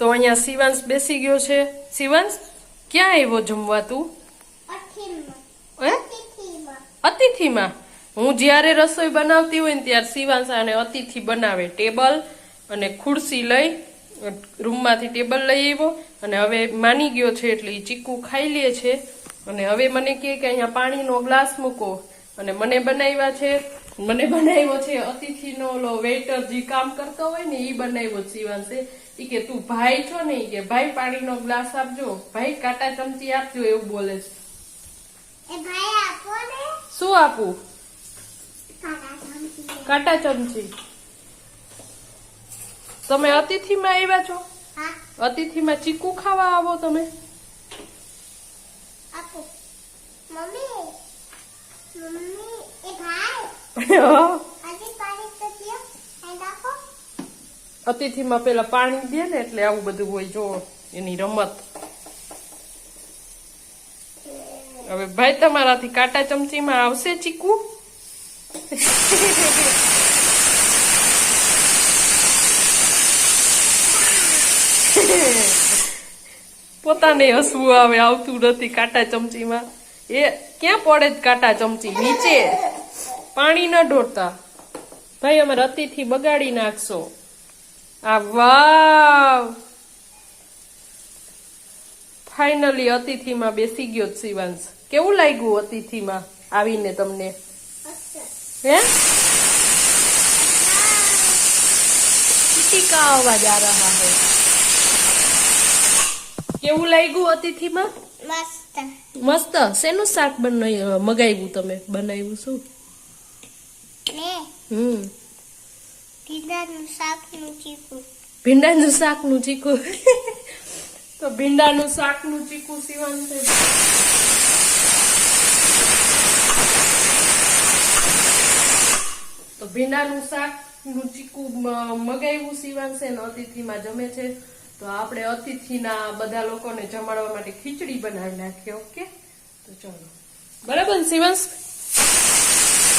તો અહીંયા શિવાંશ બેસી ગયો છે. શિવાંશ ક્યાં આવ્યો જમવા તું? હે? અતિથિમાં. હું જ્યારે રસોઈ બનાવતી હોય ને ત્યારે શિવાંશ આને અતિથિ બનાવે. ટેબલ અને ખુરશી લઈ રૂમમાંથી ટેબલ લઈ આવ્યો અને હવે માની ગયો છે એટલે એ ચીકુ ખાઈ લે છે. અને હવે મને કહે કે અહીંયા પાણીનો ગ્લાસ મૂકો. અને મને બનાવ્યા છે મને બનાવ્યો છે અતિથિનો ઓલો વેઇટર જે કામ કરતો હોય ને એ બનાવ્યો છે શિવાંશે ઈ કે તું ભાઈ છો ને? કે ભાઈ પાણીનો ગ્લાસ આપજો. ભાઈ કાંટા ચમચી આપજો એવું બોલે છે. શું આપું? કાંટા ચમચી. તમે અતિથિમાં આવ્યા છો? અતિથિમાં ચીકુ ખાવા આવો તમે? અતિથિમાં પેલા પાણી દે ને એટલે આવું બધું હોય, જો એની રમત. હવે ભાઈ તમારાથી કાંટા ચમચીમાં આવશે ચીકુ? પોતાને હસવું આવે, આવતું નથી કાંટા ચમચીમાં. એ ક્યાં પડે જ કાંટા ચમચી? નીચે. પાણી ન ઢોળતા. ભાઈ અમારે અતિથિ બગાડી નાખશો. આ વાવ! ફાઇનલી અતિથિમાં બેસી ગયો શિવાંશ. કેવું લાગ્યું અતિથિમાં આવીને તમને? હે? ટીકા અવાજ આ રહા હે કેવું લાગ્યું અતિથિમાં? મસ્ત. મસ્ત. શેનું શાક બનાવ્યું મગાવ્યું તમે? બનાવ્યું શું? હમ. ભીંડાનું શાકનું ચીકુ. ભીંડાનું શાકનું ચીકુ. તો ભીંડાનું શાકનું ચીકુ સીવન છે તો ભીંડાનું શાકનું ચીકુ મગાવ્યું સીવન છે ને અતિથિમાં જમે છે. તો આપણે અતિથિના બધા લોકોને જમાડવા માટે ખીચડી બનાવી નાખીએ ઓકે? તો ચલો. બરાબર શિવાંશ